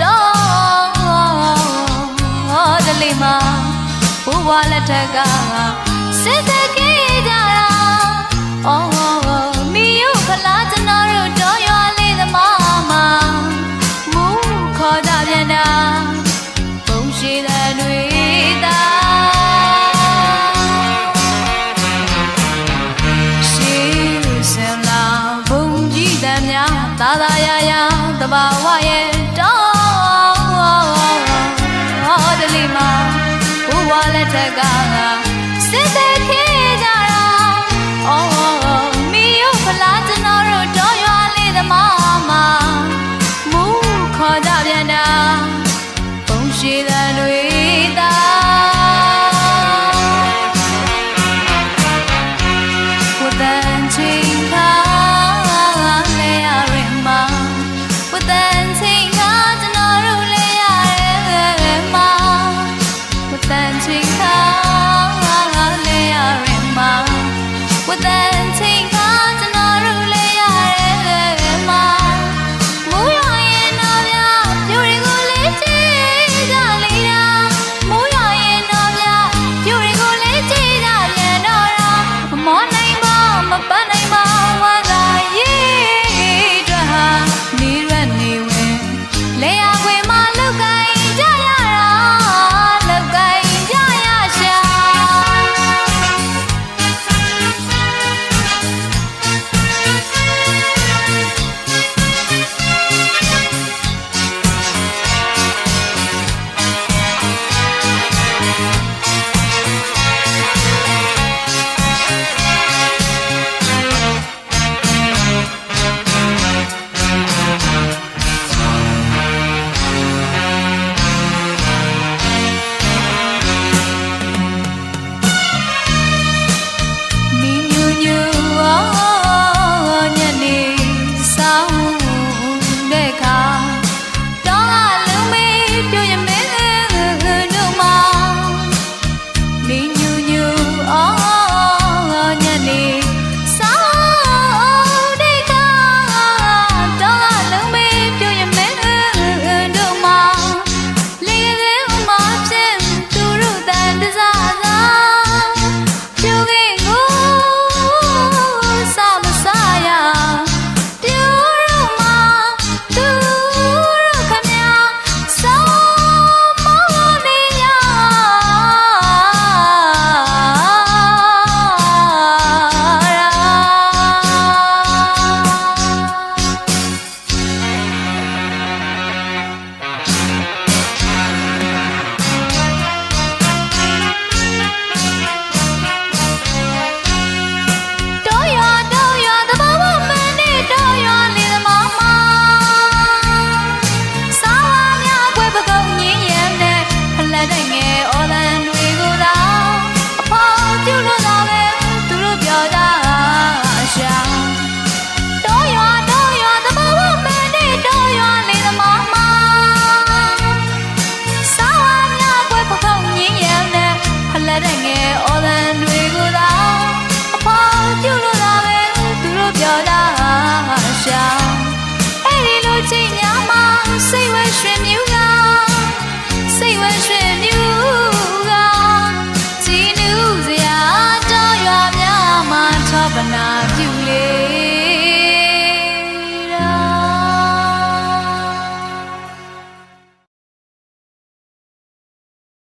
တော့ဒလေးမှာဘဝလက်ထက်ကစစ်သက်ခဲ့ကြတာအော်မီယုခလာကျွန်တော်တို့တော့ရွာလေးသမားမှာမူခေါ်တာပြန်တာဘုံရှိတဲ့တွေသာရှိစင်လာဘုံကြီးတဲ့များသာသာရရတဘာဝရဲ့ ဘုရားလ